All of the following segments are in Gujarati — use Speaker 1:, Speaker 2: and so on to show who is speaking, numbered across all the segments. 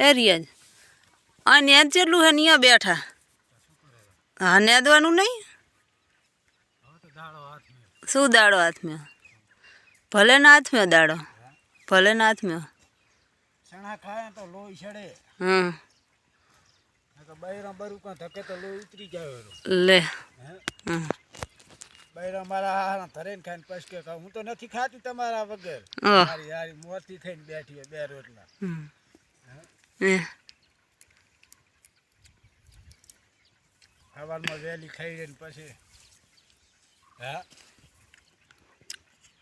Speaker 1: એરિયા જ. આ નેદ જેટલું હે ત્યાં બેઠા. હા નેદવાનું નહીં? શું દાડો હાથમાં? ભલે ના હાથમાં દાડો. ભલે ના હાથમાં.
Speaker 2: ચણા ખાય તો લોહી ચડે
Speaker 1: હમ.
Speaker 2: બૈરા બરું કાં ધકે તો લોહી ઉતરી જાય
Speaker 1: લે.
Speaker 2: હે?
Speaker 1: હમ.
Speaker 2: બૈરા મારા હારા ધરેને ખાઈને પછી કે હું તો નથી ખાતી તમારા વગર. મારી હારી મોરથી થઈને બેઠી બે રોટલા.
Speaker 1: હમ. હે
Speaker 2: સવારમાં વહેલી ખાઈ લઈને પછી હા?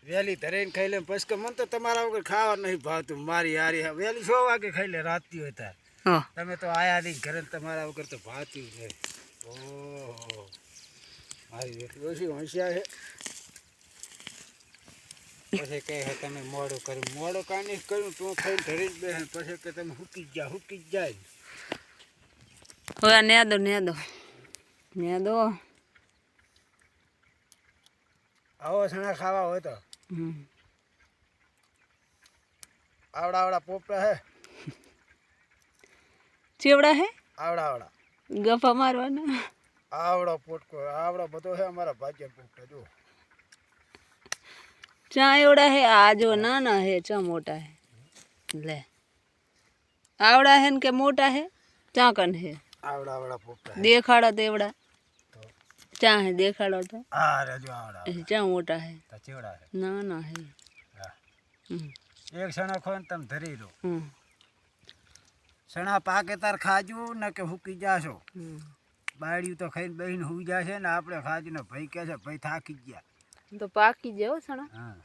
Speaker 2: વહેલી ધરાઈને ખાઈ લે પછી કે મને તો તમારા વગર ખાવા નહીં ભાવતું મારી હારી વહેલી છ વાગે ખાઈ લે રાતથી હોય તાર. તમે તો આયા નહીં ઘરે તમારા વગર તો ભાવતું નહીં. ઓહો. મારી એટલી ઓછી હોશિયાર છે. પછી કહે છે તમે મોડું કર્યું. મોડું કાંઈ કર્યું તું ખાઈને ધરી જ બેસે પછી કે તમે હુકી જ હુકી જ જાય
Speaker 1: હવે ને નેદો નેદો નેદો
Speaker 2: આવો સણા ખાવા હોય તો. આવડા આવડા પોપડા હે.
Speaker 1: ચેવડા હે?
Speaker 2: આવડા આવડા.
Speaker 1: ગફા મારવાના.
Speaker 2: આવડો પોટકો આવડો બધો હે અમારા ભાજ્ય પોપડા જો
Speaker 1: ચા એવડા હે આ જો નાના હે ચા મોટા હે લે આવડા હે ને કે મોટા હે ચા કન હે
Speaker 2: આવડા આવડા પોપટા હે.
Speaker 1: દેખાડો તો એવડા ચા હે દેખાડો તો
Speaker 2: હા રેજો આવડા
Speaker 1: એ ચા મોટા હે
Speaker 2: તો ચેવડા હે
Speaker 1: નાના હે
Speaker 2: હા
Speaker 1: હમ
Speaker 2: એક સણા ખો ને તમે ધરી દો
Speaker 1: હમ
Speaker 2: સણા પાકે તાર ખાજુ ને કે હુકી જાશો
Speaker 1: હમ
Speaker 2: બાયડિયું તો ખાઈને બહીને હુઈ જશે ને આપણે ખાજુ ને ભાઈ કહે છે ભાઈ થાકી જ ગયા
Speaker 1: તો પાકી જાવ સણા.
Speaker 2: હા.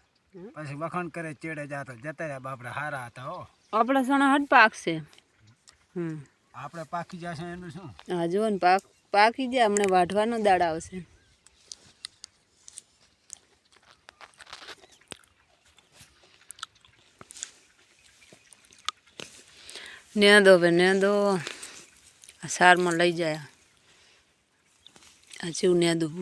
Speaker 2: પછી વખાણ કરે ચેડે જાતો જતા રહ્યા બાપડા હારા હતા હો.
Speaker 1: આપણા સણા હટ પાકશે. હમ.
Speaker 2: આપણે પાકી જશે એનું શું?
Speaker 1: હા જો ને પાક પાકી જાય હમણાં વાઢવાનો દાળ આવશે. નેદો ભાઈ નેદો. આ સારમાં લઈ જાય. આ જેવું નેદું